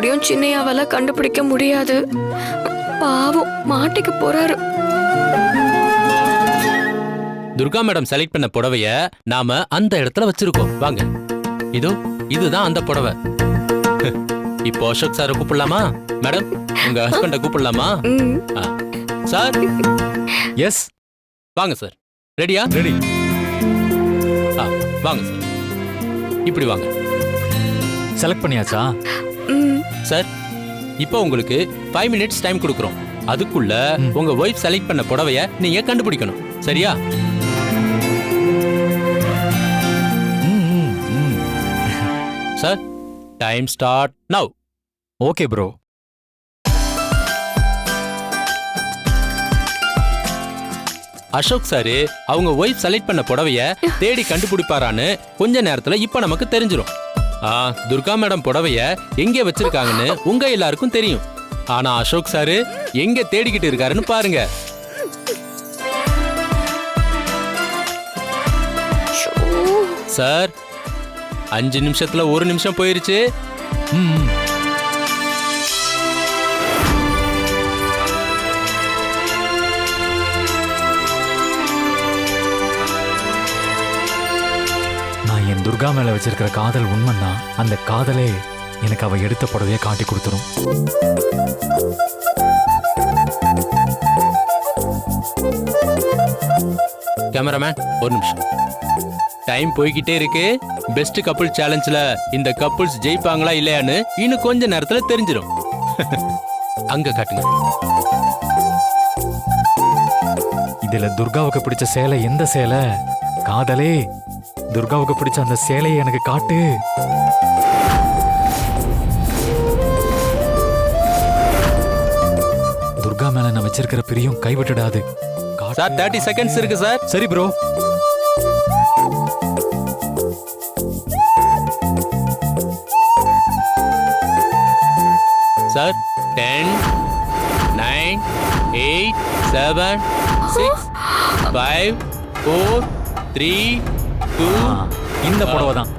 சின்னையாவால கண்டுபிடிக்க முடியாது. பாவம் மாட்டிக்க போறாரு. துர்கா மேடம் செலக்ட் பண்ண புடவைய நாம அந்த இடத்துல வச்சிருக்கோம். வாங்க. இதோ இதுதான் அந்த புடவை. இப்போ அசோக் சாரை கூப்பிடலாமா? மேடம் உங்க ஹஸ்பண்ட கூப்பிடலாமா. சார்? எஸ் வாங்க சார். ரெடியா ரெடி வாங்க சார். இப்படி வாங்க. செலக்ட் பண்ணியாச்சா? சார் இப்போ உங்களுக்கு ஃபைவ் மினிட்ஸ் டைம் கொடுக்குறோம். அதுக்குள்ள. உங்க ஒய்ஃப் செலக்ட் பண்ண புடவைய நீங்க கண்டுபிடிக்கணும். சரியா. Sir time start now okay bro Ashok sir அவங்க ஒய்ஃப் செலக்ட் பண்ண புடவைய தேடி கண்டுபிடிப்பாரான்னு கொஞ்ச நேரத்துல இப்ப நமக்கு தெரிஞ்சிரும். ஆ துர்கா மேடம் புடவைய எங்க வச்சிருக்காங்கன்னு உங்க எல்லாருக்கும் தெரியும். ஆனா அசோக் சாரு எங்க தேடிக்கிட்டு இருக்காருன்னு பாருங்க. சார் அஞ்சு நிமிஷத்துல ஒரு நிமிஷம் போயிருச்சு. ம், துர்கா மேல வச்சிருக்கிற காதல் உண்மைன்னா அந்த காதலே எனக்கு அவ எடுத்த புடவைய காட்டி கொடுத்துரும். கேமராமேன் ஒரு நிமிஷம். டைம் போய்கிட்டே இருக்கு. பெஸ்ட் கப்புள் சேலஞ்சில் இந்த கப்புள்ஸ் ஜெயிப்பாங்களா இல்லையான்னு இன்னும் கொஞ்ச நேரத்துல தெரிஞ்சிடும் அங்க காட்டுங்க. இதுல துர்காவுக்கு பிடிச்ச சேலை எந்த சேலை? காதலே துர்காவுக்கு பிடிச்ச அந்த சேலையை எனக்கு காட்டு. துர்கா மேல நான் வச்சிருக்கிற பிரியம் கைவிட்டுடாது. சார் தேர்ட்டி செகண்ட்ஸ் இருக்கு சார். சரி bro sir ten nine eight seven six five four three இந்த புடவை தான்